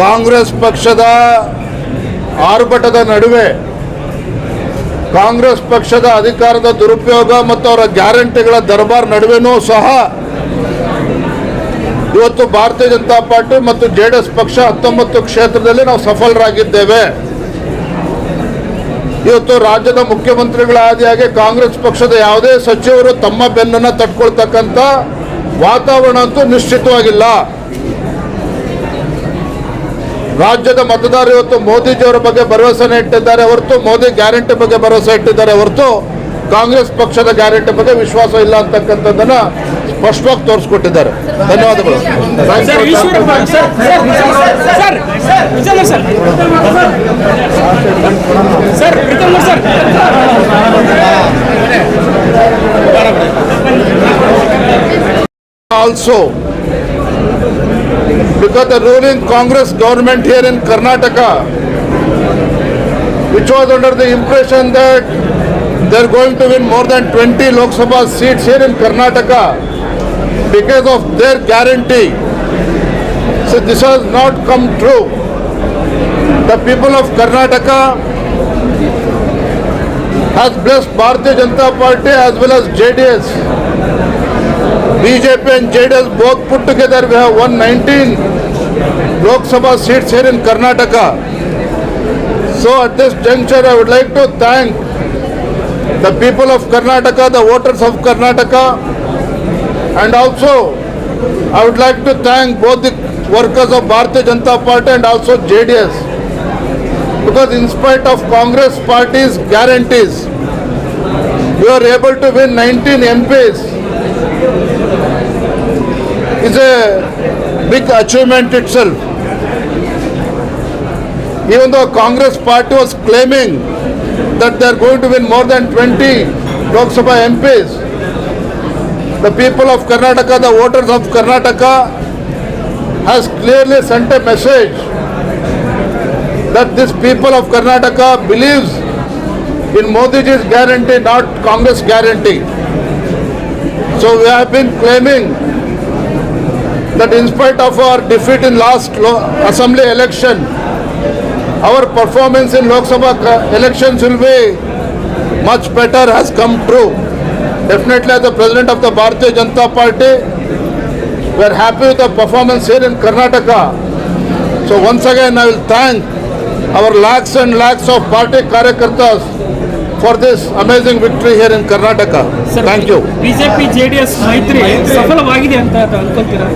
ಕಾಂಗ್ರೆಸ್ ಪಕ್ಷದ ಆರ್ಭಟದ ನಡುವೆ ಕಾಂಗ್ರೆಸ್ ಪಕ್ಷದ ಅಧಿಕಾರದ ದುರುಪಯೋಗ ಮತ್ತು ಅವರ ಗ್ಯಾರಂಟಿಗಳ ದರ್ಬಾರ್ ನಡುವೆನೂ ಸಹ ಇವತ್ತು ಭಾರತೀಯ ಜನತಾ ಪಾರ್ಟಿ ಮತ್ತು ಜೆ ಡಿ ಎಸ್ ಪಕ್ಷ ಹತ್ತೊಂಬತ್ತು ಕ್ಷೇತ್ರದಲ್ಲಿ ನಾವು ಸಫಲರಾಗಿದ್ದೇವೆ. ಇವತ್ತು ರಾಜ್ಯದ ಮುಖ್ಯಮಂತ್ರಿಗಳ ಆದಿಯಾಗಿ ಕಾಂಗ್ರೆಸ್ ಪಕ್ಷದ ಯಾವುದೇ ಸಚಿವರು ತಮ್ಮ ಬೆನ್ನನ್ನು ತಟ್ಕೊಳ್ತಕ್ಕಂಥ ವಾತಾವರಣ ಅಂತೂ ನಿಶ್ಚಿತವಾಗಿಲ್ಲ. ರಾಜ್ಯದ ಮತದಾರರು ಇವತ್ತು ಮೋದಿಜಿಯವರ ಬಗ್ಗೆ ಭರವಸೆನ ಇಟ್ಟಿದ್ದಾರೆ ಹೊರತು ಮೋದಿ ಗ್ಯಾರಂಟಿ ಬಗ್ಗೆ ಭರವಸೆ ಇಟ್ಟಿದ್ದಾರೆ. ಹೊರತು ಕಾಂಗ್ರೆಸ್ ಪಕ್ಷದ ಗ್ಯಾರಂಟಿ ಬಗ್ಗೆ ವಿಶ್ವಾಸ ಇಲ್ಲ ಅಂತಕ್ಕಂಥದ್ದನ್ನ ಸ್ಪಷ್ಟವಾಗಿ ತೋರಿಸ್ಕೊಟ್ಟಿದ್ದಾರೆ. ಧನ್ಯವಾದಗಳು. Sir because the ruling Congress government here in Karnataka, which was under the impression that they're going to win more than 20 Lok Sabha seats here in Karnataka because of their guarantee. So this has not come true. The people of Karnataka has blessed Bharatiya Janata Party as well as JDS. BJP and JDS both put together we have Lokasabha seats here in Karnataka. So at this juncture, I would like to thank the people of Karnataka, the voters of Karnataka, and also I would like to thank both the workers of Bharatiya Janata Party and also JDS. Because in spite of Congress party's guarantees, we are able to win 19 MPs. It's a big achievement itself. Even though Congress party was claiming that they are going to win more than 20 Lok Sabha MPs, the people of Karnataka, the voters of Karnataka has clearly sent a message that this people of Karnataka believes in Modiji's guarantee, not Congress guarantee. So we have been claiming that in spite of our defeat in last assembly election, our performance in Lok Sabha elections will be much better has come true. Definitely as the president of the Bharatiya Janata Party, we are happy with the performance here in Karnataka. So once again I will thank our lakhs and lakhs of party karyakartas for this amazing victory here in Karnataka. Sir, Thank you. BJP Maitri. ಮೈತ್ರಿ ಸಫಲವಾಗಿದೆ ಅಂತ ಅನ್ಕೊಂತೀರಾ